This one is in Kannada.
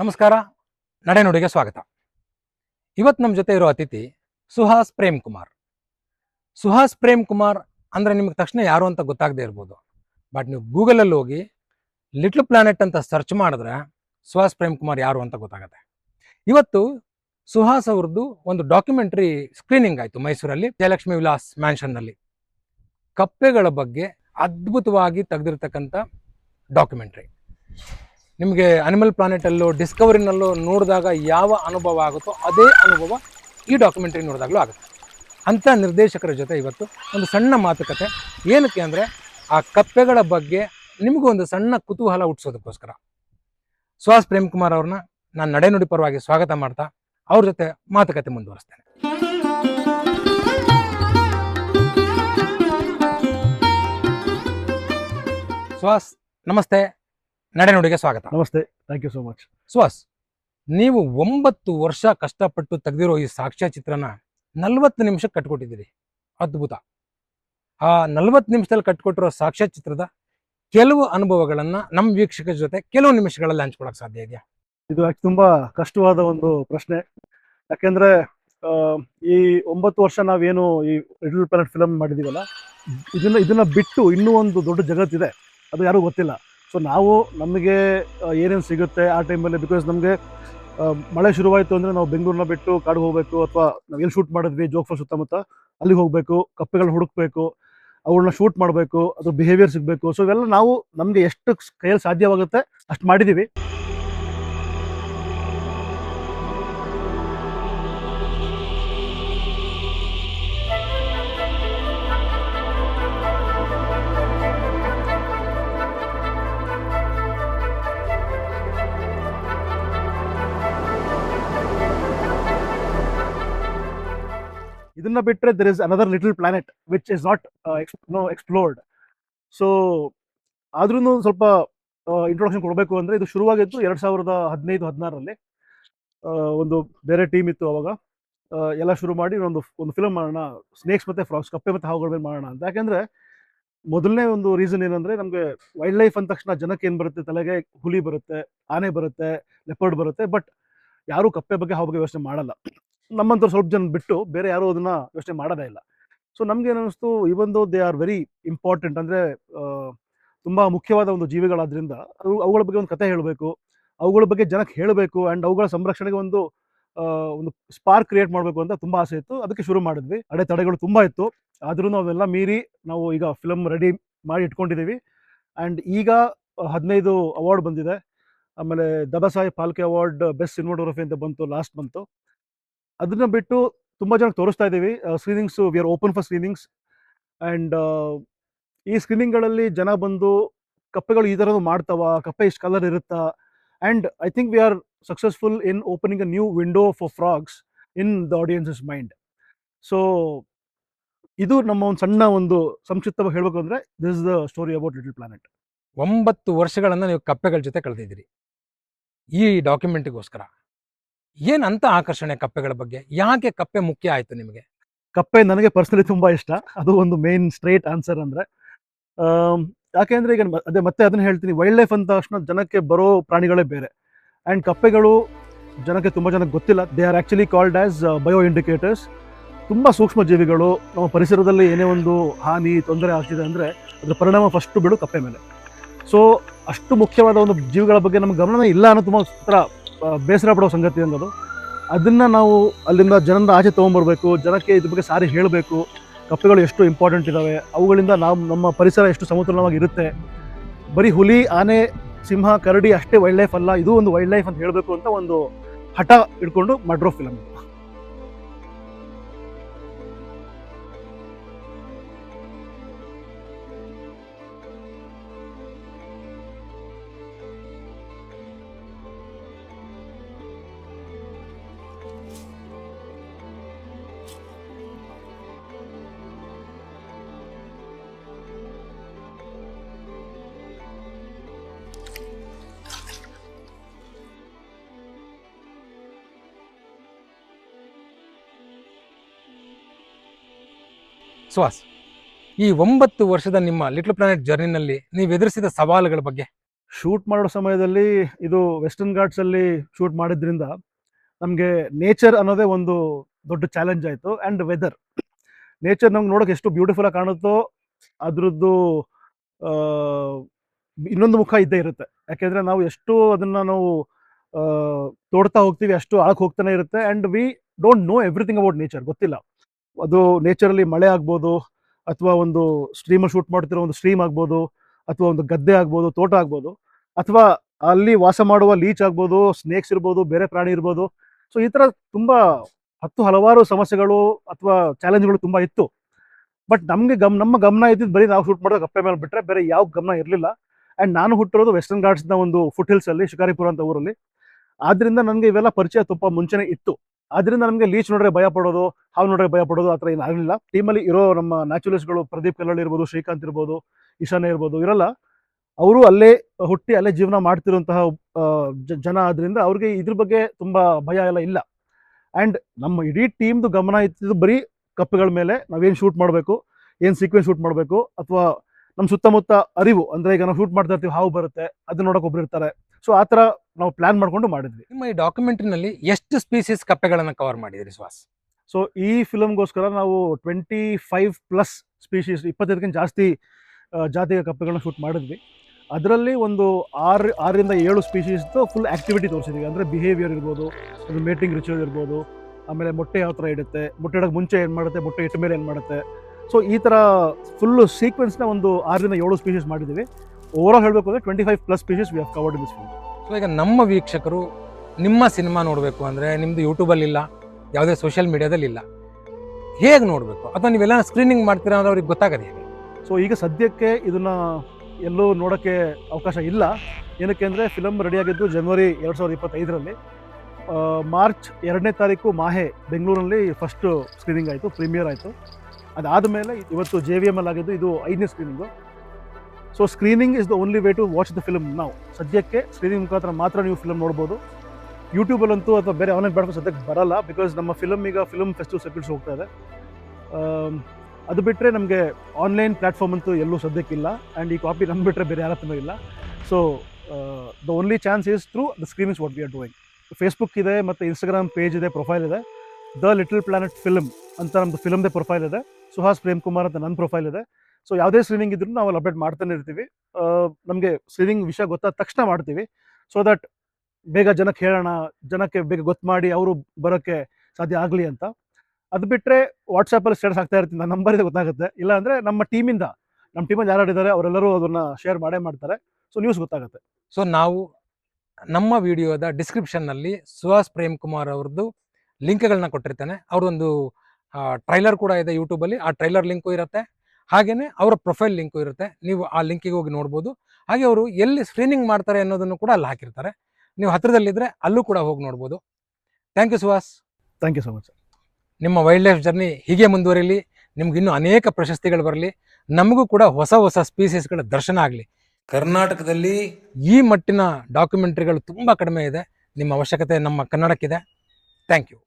ನಮಸ್ಕಾರ. ನಡೆನುಡಿಗೆ ಸ್ವಾಗತ. ಇವತ್ತು ನಮ್ಮ ಜೊತೆ ಇರೋ ಅತಿಥಿ ಸುಹಾಸ್ ಪ್ರೇಮ್ ಕುಮಾರ್. ಸುಹಾಸ್ ಪ್ರೇಮ್ ಕುಮಾರ್ ಅಂದರೆ ನಿಮಗೆ ತಕ್ಷಣ ಯಾರು ಅಂತ ಗೊತ್ತಾಗದೇ ಇರ್ಬೋದು. ಬಟ್ ನೀವು ಗೂಗಲಲ್ಲಿ ಹೋಗಿ ಲಿಟ್ಲ್ ಪ್ಲಾನೆಟ್ ಅಂತ ಸರ್ಚ್ ಮಾಡಿದ್ರೆ ಸುಹಾಸ್ ಪ್ರೇಮ್ ಕುಮಾರ್ ಯಾರು ಅಂತ ಗೊತ್ತಾಗುತ್ತೆ. ಇವತ್ತು ಸುಹಾಸ್ ಅವ್ರದ್ದು ಒಂದು ಡಾಕ್ಯುಮೆಂಟ್ರಿ ಸ್ಕ್ರೀನಿಂಗ್ ಆಯಿತು ಮೈಸೂರಲ್ಲಿ ಜಯಲಕ್ಷ್ಮಿ ವಿಲಾಸ್ ಮ್ಯಾನ್ಷನ್ನಲ್ಲಿ. ಕಪ್ಪೆಗಳ ಬಗ್ಗೆ ಅದ್ಭುತವಾಗಿ ತೆಗೆದಿರ್ತಕ್ಕಂಥ ಡಾಕ್ಯುಮೆಂಟ್ರಿ. ನಿಮಗೆ ಅನಿಮಲ್ ಪ್ಲಾನೆಟಲ್ಲೂ ಡಿಸ್ಕವರಿನಲ್ಲೂ ನೋಡಿದಾಗ ಯಾವ ಅನುಭವ ಆಗುತ್ತೋ ಅದೇ ಅನುಭವ ಈ ಡಾಕ್ಯುಮೆಂಟ್ರಿ ನೋಡಿದಾಗಲೂ ಆಗುತ್ತೆ. ಅಂಥ ನಿರ್ದೇಶಕರ ಜೊತೆ ಇವತ್ತು ಒಂದು ಸಣ್ಣ ಮಾತುಕತೆ. ಏನಕ್ಕೆ ಅಂದರೆ ಆ ಕಪ್ಪೆಗಳ ಬಗ್ಗೆ ನಿಮಗೂ ಒಂದು ಸಣ್ಣ ಕುತೂಹಲ ಹುಟ್ಟಿಸೋದಕ್ಕೋಸ್ಕರ ಸುಹಾಸ್ ಪ್ರೇಮ್ಕುಮಾರ್ ಅವ್ರನ್ನ ನಾನು ನಡೆನುಡಿ ಪರವಾಗಿ ಸ್ವಾಗತ ಮಾಡ್ತಾ ಅವ್ರ ಜೊತೆ ಮಾತುಕತೆ ಮುಂದುವರಿಸ್ತೇನೆ. ಸುಹಾಸ್, ನಮಸ್ತೆ. ನಡೆನುಡಿಗೆ ಸ್ವಾಗತ. ನಮಸ್ತೆ thank you so much Suhas ನೀವು ಒಂಬತ್ತು ವರ್ಷ ಕಷ್ಟಪಟ್ಟು ತೆಗೆದಿರೋ ಈ ಸಾಕ್ಷ್ಯಚಿತ್ರನ ನಲ್ವತ್ತು ನಿಮಿಷಕ್ಕೆ ಕಟ್ಕೊಟ್ಟಿದ್ದೀರಿ. ಅದ್ಭುತ. ಆ ನಲ್ವತ್ತು ನಿಮಿಷದಲ್ಲಿ ಕಟ್ಕೊಟ್ಟಿರೋ ಸಾಕ್ಷ್ಯಚಿತ್ರದ ಕೆಲವು ಅನುಭವಗಳನ್ನ ನಮ್ಮ ವೀಕ್ಷಕರ ಜೊತೆ ಕೆಲವು ನಿಮಿಷಗಳಲ್ಲಿ ಹಂಚ್ಕೊಳಕ್ ಸಾಧ್ಯ ಇದೆಯಾ? ಇದು ತುಂಬಾ ಕಷ್ಟವಾದ ಒಂದು ಪ್ರಶ್ನೆ. ಯಾಕೆಂದ್ರೆ ಈ ಒಂಬತ್ತು ವರ್ಷ ನಾವೇನು ಈ ಲಿಟಲ್ ಪ್ಲಾನೆಟ್ ಫಿಲಮ್ ಮಾಡಿದೀವಲ್ಲ? ಇದನ್ನ ಇದನ್ನ ಬಿಟ್ಟು ಇನ್ನೂ ಒಂದು ದೊಡ್ಡ ಜಗತ್ತಿದೆ. ಅದು ಯಾರಿಗೂ ಗೊತ್ತಿಲ್ಲ. ಸೊ ನಾವು ನಮಗೆ ಏನೇನು ಸಿಗುತ್ತೆ ಆ ಟೈಮಲ್ಲಿ ಬಿಕಾಸ್ ನಮಗೆ ಮಳೆ ಶುರುವಾಯಿತು ಅಂದರೆ ನಾವು ಬೆಂಗಳೂರನ್ನ ಬಿಟ್ಟು ಕಾಡಿಗೆ ಹೋಗಬೇಕು ಅಥವಾ ನಾವು ಎಲ್ಲಿ ಶೂಟ್ ಮಾಡಿದ್ವಿ ಜೋಗ್ಫಲ್ ಸುತ್ತಮುತ್ತ ಅಲ್ಲಿಗೆ ಹೋಗಬೇಕು ಕಪ್ಪೆಗಳನ್ನ ಹುಡುಕ್ಬೇಕು ಅವುಗಳನ್ನ ಶೂಟ್ ಮಾಡಬೇಕು ಅದ್ರ ಬಿಹೇವಿಯರ್ ಸಿಗಬೇಕು. ಸೊ ಇವೆಲ್ಲ ನಾವು ನಮಗೆ ಎಷ್ಟು ಕೈಯಲ್ಲಿ ಸಾಧ್ಯವಾಗುತ್ತೆ ಅಷ್ಟು ಮಾಡಿದ್ದೀವಿ ಇದನ್ನ ಬಿಟ್ಟರೆ there is another little planet which is not no explored so ಆದ್ರೂ ಸ್ವಲ್ಪ ಇಂಟ್ರೊಡಕ್ಷನ್ ಕೊಡಬೇಕು ಅಂದ್ರೆ ಇದು ಶುರುವಾಗಿದ್ದು ಎರಡು ಸಾವಿರದ ಹದಿನೈದು, ಹದಿನಾರರಲ್ಲಿ. ಒಂದು ಬೇರೆ ಟೀಮ್ ಇತ್ತು ಅವಾಗ. ಎಲ್ಲ ಶುರು ಮಾಡಿ ಒಂದು ಒಂದು ಫಿಲಮ್ ಮಾಡೋಣ ಸ್ನೇಕ್ಸ್ ಮತ್ತೆ ಫ್ರಾಕ್ಸ್ ಕಪ್ಪೆ ಮತ್ತೆ ಹಾವುಗಳ ಮೇಲೆ ಮಾಡೋಣ ಅಂತ. ಯಾಕೆಂದ್ರೆ ಮೊದಲನೇ ಒಂದು ರೀಸನ್ ಏನಂದ್ರೆ ನಮಗೆ ವೈಲ್ಡ್ ಲೈಫ್ ಅಂದ ತಕ್ಷಣ ಜನಕ್ಕೆ ಏನ್ ಬರುತ್ತೆ? ತಲೆಗೆ ಹುಲಿ ಬರುತ್ತೆ, ಆನೆ ಬರುತ್ತೆ ಲೆಪರ್ಡ್ ಬರುತ್ತೆ ಬಟ್ ಯಾರು ಕಪ್ಪೆ ಬಗ್ಗೆ ಹಾವು ಬಗ್ಗೆ ಯೋಚನೆ ಮಾಡಲ್ಲ. ನಮ್ಮಂಥವ್ರು ಸ್ವಲ್ಪ ಜನ ಬಿಟ್ಟು ಬೇರೆ ಯಾರು ಅದನ್ನ ಯೋಚನೆ ಮಾಡೋದೇ ಇಲ್ಲ. ಸೊ, ನಮ್ಗೆ ಏನಿಸ್ತು ಇವನ್ though they are very important ಅಂದ್ರೆ ತುಂಬಾ ಮುಖ್ಯವಾದ ಒಂದು ಜೀವಿಗಳಾದ್ರಿಂದ ಅವು, ಅವುಗಳ ಬಗ್ಗೆ ಒಂದು ಕತೆ ಹೇಳಬೇಕು, ಅವುಗಳ ಬಗ್ಗೆ ಜನಕ್ಕೆ ಹೇಳಬೇಕು ಅಂಡ್ ಅವುಗಳ ಸಂರಕ್ಷಣೆಗೆ ಒಂದು ಒಂದು ಸ್ಪಾರ್ಕ್ ಕ್ರಿಯೇಟ್ ಮಾಡಬೇಕು ಅಂತ ತುಂಬಾ ಆಸೆ ಇತ್ತು. ಅದಕ್ಕೆ ಶುರು ಮಾಡಿದ್ವಿ. ಅಡೆ ತಡೆಗಳು ತುಂಬಾ ಇತ್ತು. ಆದ್ರೂ ಅವೆಲ್ಲ ಮೀರಿ ನಾವು ಈಗ ಫಿಲಮ್ ರೆಡಿ ಮಾಡಿ ಇಟ್ಕೊಂಡಿದ್ದೀವಿ ಅಂಡ್ ಈಗ ಹದಿನೈದು ಅವಾರ್ಡ್ ಬಂದಿದೆ. ಆಮೇಲೆ ದಬಾಸಾಯಿ ಫಾಲ್ಕೆ ಅವಾರ್ಡ್ ಬೆಸ್ಟ್ ಸಿನಿಮಾಟೋಗ್ರಫಿ ಅಂತ ಬಂತು ಲಾಸ್ಟ್ ಬಂತು ಅದನ್ನ ಬಿಟ್ಟು ತುಂಬಾ ಜನಕ್ಕೆ ತೋರಿಸ್ತಾ ಇದ್ದೀವಿ. Screenings we are open for screenings and ಈ ಸ್ಕ್ರೀನಿಂಗ್ಗಳಲ್ಲಿ ಜನ ಬಂದು ಕಪ್ಪೆಗಳು ಈ ಥರದ್ದು ಮಾಡ್ತಾವ, ಕಪ್ಪೆ ಇಷ್ಟು ಕಲರ್ ಇರುತ್ತಾ. And I think we are successful in opening a new window for frogs in the audiences mind so ಇದು ನಮ್ಮ ಒಂದು ಸಣ್ಣ ಒಂದು ಸಂಕ್ಷಿಪ್ತವಾಗಿ ಹೇಳಬೇಕು ಅಂದ್ರೆ this the story about little planet ಒಂಬತ್ತು ವರ್ಷಗಳನ್ನ ನೀವು ಕಪ್ಪೆಗಳ ಜೊತೆ ಕಳೆದಿದ್ದೀರಿ. ಈ ಡಾಕ್ಯುಮೆಂಟ್ರಿಗೋಸ್ಕರ ಏನಂತ ಆಕರ್ಷಣೆ ಕಪ್ಪೆಗಳ ಬಗ್ಗೆ? ಯಾಕೆ ಕಪ್ಪೆ ಮುಖ್ಯ ಆಯ್ತು ನಿಮಗೆ? ಕಪ್ಪೆ ನನಗೆ ಪರ್ಸನಲಿ ತುಂಬಾ ಇಷ್ಟ. ಅದು ಒಂದು ಮೇನ್ ಸ್ಟ್ರೇಟ್ ಆನ್ಸರ್ ಅಂದ್ರೆ. ಯಾಕೆ ಯಾಕೆಂದ್ರೆ ಈಗ ಅದೇ ಮತ್ತೆ ಅದನ್ನ ಹೇಳ್ತೀನಿ. ವೈಲ್ಡ್ ಲೈಫ್ ಅಂತ ತಕ್ಷಣ ಜನಕ್ಕೆ ಬರೋ ಪ್ರಾಣಿಗಳೇ ಬೇರೆ. ಅಂಡ್ ಕಪ್ಪೆಗಳು ಜನಕ್ಕೆ ತುಂಬಾ ಜನಕ್ಕೆ ಗೊತ್ತಿಲ್ಲ. They are actually called as bio indicators ತುಂಬಾ ಸೂಕ್ಷ್ಮ ಜೀವಿಗಳು ನಮ್ಮ ಪರಿಸರದಲ್ಲಿ ಏನೇ ಒಂದು ಹಾನಿ, ತೊಂದರೆ ಆಗ್ತಿದೆ ಅಂದ್ರೆ ಅದರ ಪರಿಣಾಮ ಫಸ್ಟ್ ಬಿಡು ಕಪ್ಪೆ ಮೇಲೆ. ಸೊ ಅಷ್ಟು ಮುಖ್ಯವಾದ ಒಂದು ಜೀವಿಗಳ ಬಗ್ಗೆ ನಮ್ಮ ಗಮನ ಇಲ್ಲ ಅನ್ನೋ ತುಂಬ ಬೇಸರ ಪಡೋ ಸಂಗತಿ ಅನ್ನೋದು ಅದನ್ನ ನಾವು ಅಲ್ಲಿಂದ ಜನರ ಆಚೆ ತೊಗೊಂಬರ್ಬೇಕು, ಜನಕ್ಕೆ ಇದ್ರ ಬಗ್ಗೆ ಸಾರಿ ಹೇಳಬೇಕು, ಕಪ್ಪೆಗಳು ಎಷ್ಟು ಇಂಪಾರ್ಟೆಂಟ್ ಇದ್ದಾವೆ ಅವುಗಳಿಂದ ನಾವು ನಮ್ಮ ಪರಿಸರ ಎಷ್ಟು ಸಮತೋಲನವಾಗಿ ಇರುತ್ತೆ. ಬರೀ ಹುಲಿ, ಆನೆ, ಸಿಂಹ, ಕರಡಿ ಅಷ್ಟೇ ವೈಲ್ಡ್ ಲೈಫ್ ಅಲ್ಲ, ಇದು ಒಂದು ವೈಲ್ಡ್ ಲೈಫ್ ಅಂತ ಹೇಳಬೇಕು ಅಂತ ಒಂದು ಹಠ ಇಟ್ಕೊಂಡು ಮಾಡಿರೋ ಫಿಲಮ್ ಸುಹಾಸ್, ಈ ಒಂಬತ್ತು ವರ್ಷದ ನಿಮ್ಮ ಲಿಟ್ಲ್ ಪ್ಲಾನೆಟ್ ಜರ್ನಿನಲ್ಲಿ ನೀವು ಎದುರಿಸಿದ ಸವಾಲುಗಳ ಬಗ್ಗೆ? ಶೂಟ್ ಮಾಡೋ ಸಮಯದಲ್ಲಿ ಇದು ವೆಸ್ಟರ್ನ್ ಘಾಟ್ಸಲ್ಲಿ ಶೂಟ್ ಮಾಡಿದ್ರಿಂದ ನಮಗೆ ನೇಚರ್ ಅನ್ನೋದೇ ಒಂದು ದೊಡ್ಡ ಚಾಲೆಂಜ್ ಆಯಿತು ಆ್ಯಂಡ್ ವೆದರ್ ನೇಚರ್ ನಮ್ಗೆ ನೋಡೋಕೆ ಎಷ್ಟು ಬ್ಯೂಟಿಫುಲ್ ಆಗಿ ಕಾಣುತ್ತೋ ಅದ್ರದ್ದು ಇನ್ನೊಂದು ಮುಖ ಇದ್ದೇ ಇರುತ್ತೆ. ಯಾಕೆಂದರೆ ನಾವು ಎಷ್ಟು ಅದನ್ನು ನಾವು ತೋಡ್ತಾ ಹೋಗ್ತೀವಿ, ಅಷ್ಟು ಆಳಕ್ಕೆ ಹೋಗ್ತಾನೆ ಇರುತ್ತೆ and we don't know everything about nature ಗೊತ್ತಿಲ್ಲ. ಅದು ನೇಚರಲ್ಲಿ ಮಳೆ ಆಗ್ಬೋದು, ಅಥವಾ ಒಂದು ಸ್ಟ್ರೀಮ್ ಶೂಟ್ ಮಾಡ್ತಿರೋ ಒಂದು ಸ್ಟ್ರೀಮ್ ಆಗ್ಬೋದು, ಅಥವಾ ಒಂದು ಗದ್ದೆ ಆಗ್ಬೋದು, ತೋಟ ಆಗ್ಬೋದು, ಅಥವಾ ಅಲ್ಲಿ ವಾಸ ಮಾಡುವ ಲೀಚ್ ಆಗ್ಬೋದು ಸ್ನೇಕ್ಸ್ ಇರ್ಬೋದು, ಬೇರೆ ಪ್ರಾಣಿ ಇರ್ಬೋದು. ಸೊ ಈ ಥರ ತುಂಬ ಹತ್ತು ಹಲವಾರು ಸಮಸ್ಯೆಗಳು ಅಥವಾ ಚಾಲೆಂಜ್ಗಳು ತುಂಬ ಇತ್ತು. ಬಟ್ ನಮಗೆ ಗಮ್, ನಮ್ಮ ಗಮನ ಇದ್ದಿದ್ದು ಬರೀ ನಾವು ಶೂಟ್ ಮಾಡೋದು ಕಪ್ಪೆ ಮೇಲೆ ಬಿಟ್ಟರೆ ಬೇರೆ ಯಾವ ಗಮನ ಇರಲಿಲ್ಲ. ಆ್ಯಂಡ್ ನಾನು ಹುಟ್ಟಿರೋದು ವೆಸ್ಟರ್ನ್ ಘಾಟ್ಸ್ನ ಒಂದು ಫುಟ್ ಹಿಲ್ಸಲ್ಲಿ ಶಿಕಾರಿಪುರ ಅಂತ ಊರಲ್ಲಿ. ಆದ್ದರಿಂದ ನನಗೆ ಇವೆಲ್ಲ ಪರಿಚಯ ತುಂಬ ಮುಂಚೆನೇ ಇತ್ತು. ಆದ್ರಿಂದ ನಮಗೆ ಲೀಚ್ ನೋಡ್ರೆ ಭಯ ಪಡೋದು, ಹಾವು ನೋಡ್ರೆ ಭಯ ಪಡೋದು, ಆ ಥರ ಏನು ಆಗಲಿಲ್ಲ. ಟೀಮಲ್ಲಿ ಇರೋ ನಮ್ಮ ನ್ಯಾಚುರಲಿಸ್ಟ್ಗಳು ಪ್ರದೀಪ್ ಕಲ್ಲಳ್ಳಿ ಇರ್ಬೋದು, ಶ್ರೀಕಾಂತ್ ಇರ್ಬೋದು, ಈಶಾನ್ಯ ಇರ್ಬೋದು, ಇರಲ್ಲ. ಅವರು ಅಲ್ಲೇ ಹುಟ್ಟಿ ಅಲ್ಲೇ ಜೀವನ ಮಾಡ್ತಿರುವಂತಹ ಜನ ಆದ್ರಿಂದ ಅವ್ರಿಗೆ ಇದ್ರ ಬಗ್ಗೆ ತುಂಬಾ ಭಯ ಎಲ್ಲ ಇಲ್ಲ. ಆ್ಯಂಡ್ ನಮ್ಮ ಇಡೀ ಟೀಮ್ದು ಗಮನ ಇತ್ತಿದ್ದು ಬರೀ ಕಪ್ಪೆಗಳ ಮೇಲೆ ನಾವೇನು ಶೂಟ್ ಮಾಡಬೇಕು, ಏನು ಸೀಕ್ವೆನ್ಸ್ ಶೂಟ್ ಮಾಡಬೇಕು, ಅಥವಾ ನಮ್ಮ ಸುತ್ತಮುತ್ತ ಅರಿವು, ಅಂದರೆ ಈಗ ನಾವು ಶೂಟ್ ಮಾಡ್ತಾ ಇರ್ತೀವಿ, ಹಾವು ಬರುತ್ತೆ, ಅದನ್ನ ನೋಡೋಕೆ ಒಬ್ರು ಇರ್ತಾರೆ. ಸೊ ಆ ಥರ ನಾವು ಪ್ಲಾನ್ ಮಾಡ್ಕೊಂಡು ಮಾಡಿದ್ವಿ. ನಿಮ್ಮ ಈ ಡಾಕ್ಯುಮೆಂಟ್ರಿನಲ್ಲಿ ಎಷ್ಟು ಸ್ಪೀಸೀಸ್ ಕಪ್ಪೆಗಳನ್ನು ಕವರ್ ಮಾಡಿದ್ರಿ ಸುಹಾಸ್? ಸೊ ಈ ಫಿಲಮ್ಗೋಸ್ಕರ ನಾವು ಟ್ವೆಂಟಿ ಫೈವ್ ಪ್ಲಸ್ ಸ್ಪೀಶೀಸ್ ಇಪ್ಪತ್ತೈದಕ್ಕಿಂತ ಜಾಸ್ತಿ ಜಾತಿಯ ಕಪ್ಪೆಗಳನ್ನ ಶೂಟ್ ಮಾಡಿದ್ವಿ. ಅದರಲ್ಲಿ ಒಂದು ಆರು ಆರರಿಂದ ಏಳು ಸ್ಪೀಶೀಸ್ದು ಫುಲ್ ಆಕ್ಟಿವಿಟಿ ತೋರಿಸಿದ್ವಿ. ಅಂದರೆ ಬಿಹೇವಿಯರ್ ಇರ್ಬೋದು ಅದು ಮೇಟಿಂಗ್ ರಿಚುವಲ್ ಇರ್ಬೋದು ಆಮೇಲೆ ಮೊಟ್ಟೆ ಯಾವ ಥರ ಇಡುತ್ತೆ ಮೊಟ್ಟೆ ಇಡೋಕೆ ಮುಂಚೆ ಏನು ಮಾಡುತ್ತೆ ಮೊಟ್ಟೆ ಇಟ್ಟ ಮೇಲೆ ಏನು ಮಾಡುತ್ತೆ. ಸೊ ಈ ಥರ ಫುಲ್ಲು ಸೀಕ್ವೆನ್ಸ್ನ ಒಂದು ಆರರಿಂದ ಏಳು ಸ್ಪೀಶೀಸ್ ಮಾಡಿದ್ದೀವಿ ಓವರ್ ಆಲ್ ಹೇಳಬೇಕು ಅಂದರೆ twenty five plus species we have covered in this film so ಈಗ ನಮ್ಮ ವೀಕ್ಷಕರು ನಿಮ್ಮ ಸಿನಿಮಾ ನೋಡಬೇಕು ಅಂದರೆ ನಿಮ್ಮದು ಯೂಟ್ಯೂಬಲ್ಲಿ ಇಲ್ಲ, ಯಾವುದೇ ಸೋಷಿಯಲ್ ಮೀಡಿಯಾದಲ್ಲಿ ಇಲ್ಲ. ಹೇಗೆ ನೋಡಬೇಕು? ಅಥವಾ ನೀವೆಲ್ಲ ಸ್ಕ್ರೀನಿಂಗ್ ಮಾಡ್ತೀರಾ ಅಂದರೆ ಅವ್ರಿಗೆ ಗೊತ್ತಾಗದೆ ಹೇಗೆ? ಸೊ ಈಗ ಸದ್ಯಕ್ಕೆ ಇದನ್ನು ಎಲ್ಲೂ ನೋಡೋಕ್ಕೆ ಅವಕಾಶ ಇಲ್ಲ. ಏನಕ್ಕೆ ಅಂದರೆ ಫಿಲಮ್ ರೆಡಿಯಾಗಿದ್ದು ಜನವರಿ ಎರಡು ಸಾವಿರದ ಇಪ್ಪತ್ತೈದರಲ್ಲಿ. ಮಾರ್ಚ್ ಎರಡನೇ ತಾರೀಕು ಮಾಹೆ ಬೆಂಗಳೂರಲ್ಲಿ ಫಸ್ಟು ಸ್ಕ್ರೀನಿಂಗ್ ಆಯಿತು ಪ್ರೀಮಿಯರ್ ಆಯಿತು. ಅದಾದ ಮೇಲೆ ಇವತ್ತು ಜೆ ವಿ ಎಂ ಎಲ್ ಆಗಿದ್ದು ಇದು ಐದನೇ screening so screening is the only way to watch the film ನಾವು ಸದ್ಯಕ್ಕೆ ಸ್ಕ್ರೀನಿಂಗ್ ಮುಖಾಂತರ ಮಾತ್ರ ನೀವು ಫಿಲಮ್ ನೋಡ್ಬೋದು. ಯೂಟ್ಯೂಬಲ್ಲಂತೂ ಅಥವಾ ಬೇರೆ ಆನ್ಲೈನ್ ಪ್ಲಾಟ್ಫಾರ್ಮ್ ಸದ್ಯಕ್ಕೆ ಬರಲ್ಲ ಬಿಕಾಸ್ ನಮ್ಮ ಫಿಲಮ್ ಈಗ ಫಿಲಮ್ ಫೆಸ್ಟಿವಲ್ ಸರ್ಕ್ಯೂಟ್ಸ್ ಹೋಗ್ತಾ ಇದೆ. ಅದು ಬಿಟ್ಟರೆ ನಮಗೆ ಆನ್ಲೈನ್ ಪ್ಲಾಟ್ಫಾರ್ಮ್ ಅಂತೂ ಎಲ್ಲೂ ಸದ್ಯಕ್ಕಿಲ್ಲ. ಆ್ಯಂಡ್ ಈ ಕಾಪಿ ನಮ್ಮ ಬಿಟ್ಟರೆ ಬೇರೆ ಯಾರ ಇಲ್ಲ. So the only chance is through the screen is what we are doing Facebook ಇದೆ ಮತ್ತು ಇನ್ಸ್ಟಾಗ್ರಾಮ್ ಪೇಜ್ ಇದೆ ಪ್ರೊಫೈಲ್ ಇದೆ. ದ ಲಿಟಲ್ ಪ್ಲಾನೆಟ್ ಫಿಲ್ಮ್ ಅಂತ ನಮ್ಮದು ಫಿಲಮ್ದೇ ಪ್ರೊಫೈಲ್ ಇದೆ. ಸುಹಾಸ್ ಪ್ರೇಮ್ ಕುಮಾರ್ ಅಂತ ನನ್ನ ಪ್ರೊಫೈಲ್ ಇದೆ. ಸೊ ಯಾವುದೇ ಸ್ಕ್ರೀನಿಂಗ್ ಇದ್ರೂ ನಾವು ಅಲ್ಲಿ ಅಪ್ಡೇಟ್ ಮಾಡ್ತಾನೆ ಇರ್ತೀವಿ. ನಮಗೆ ಸ್ಕ್ರೀನಿಂಗ್ ವಿಷಯ ಗೊತ್ತಾದ ತಕ್ಷಣ ಮಾಡ್ತೀವಿ. ಸೊ ದಟ್ ಬೇಗ ಜನಕ್ಕೆ ಹೇಳೋಣ, ಜನಕ್ಕೆ ಬೇಗ ಗೊತ್ತು ಮಾಡಿ ಅವರು ಬರೋಕ್ಕೆ ಸಾಧ್ಯ ಆಗಲಿ ಅಂತ. ಅದು ಬಿಟ್ಟರೆ ವಾಟ್ಸಪ್ಪಲ್ಲಿ ಸ್ಟೇಟಸ್ ಆಗ್ತಾ ಇರ್ತೀನಿ. ನನ್ನ ನಂಬರ್ ಇದೆ ಗೊತ್ತಾಗುತ್ತೆ. ಇಲ್ಲ ಅಂದರೆ ನಮ್ಮ ಟೀಮಿಂದ ನಮ್ಮ ಟೀಮಲ್ಲಿ ಯಾರು ಇದ್ದಾರೆ ಅವರೆಲ್ಲರೂ ಅದನ್ನು ಶೇರ್ ಮಾಡೇ ಮಾಡ್ತಾರೆ. ಸೊ ನ್ಯೂಸ್ ಗೊತ್ತಾಗುತ್ತೆ. ಸೊ ನಾವು ನಮ್ಮ ವಿಡಿಯೋದ ಡಿಸ್ಕ್ರಿಪ್ಷನ್ನಲ್ಲಿ ಸುಹಾಸ್ ಪ್ರೇಮ್ ಕುಮಾರ್ ಅವ್ರದ್ದು ಲಿಂಕ್ಗಳನ್ನ ಕೊಟ್ಟಿರ್ತೇನೆ. ಅವ್ರದೊಂದು ಟ್ರೈಲರ್ ಕೂಡ ಇದೆ ಯೂಟ್ಯೂಬಲ್ಲಿ ಆ ಟ್ರೈಲರ್ ಲಿಂಕು ಇರುತ್ತೆ. ಹಾಗೆಯೇ ಅವರ ಪ್ರೊಫೈಲ್ ಲಿಂಕು ಇರುತ್ತೆ. ನೀವು ಆ ಲಿಂಕಿಗೆ ಹೋಗಿ ನೋಡ್ಬೋದು. ಹಾಗೆ ಅವರು ಎಲ್ಲಿ ಸ್ಕ್ರೀನಿಂಗ್ ಮಾಡ್ತಾರೆ ಅನ್ನೋದನ್ನು ಕೂಡ ಅಲ್ಲಿ ಹಾಕಿರ್ತಾರೆ. ನೀವು ಹತ್ತಿರದಲ್ಲಿದ್ದರೆ ಅಲ್ಲೂ ಕೂಡ ಹೋಗಿ ನೋಡ್ಬೋದು. Thank you Suhas. Thank you so much ನಿಮ್ಮ ವೈಲ್ಡ್ ಲೈಫ್ ಜರ್ನಿ ಹೀಗೆ ಮುಂದುವರಿಲಿ. ನಿಮ್ಗೆ ಇನ್ನೂ ಅನೇಕ ಪ್ರಶಸ್ತಿಗಳು ಬರಲಿ. ನಮಗೂ ಕೂಡ ಹೊಸ ಹೊಸ ಸ್ಪೀಸೀಸ್ಗಳ ದರ್ಶನ ಆಗಲಿ. ಕರ್ನಾಟಕದಲ್ಲಿ ಈ ಮಟ್ಟಿನ ಡಾಕ್ಯುಮೆಂಟ್ರಿಗಳು ತುಂಬ ಕಡಿಮೆ ಇದೆ. ನಿಮ್ಮ ಅವಶ್ಯಕತೆ ನಮ್ಮ ಕನ್ನಡಕ್ಕಿದೆ. Thank you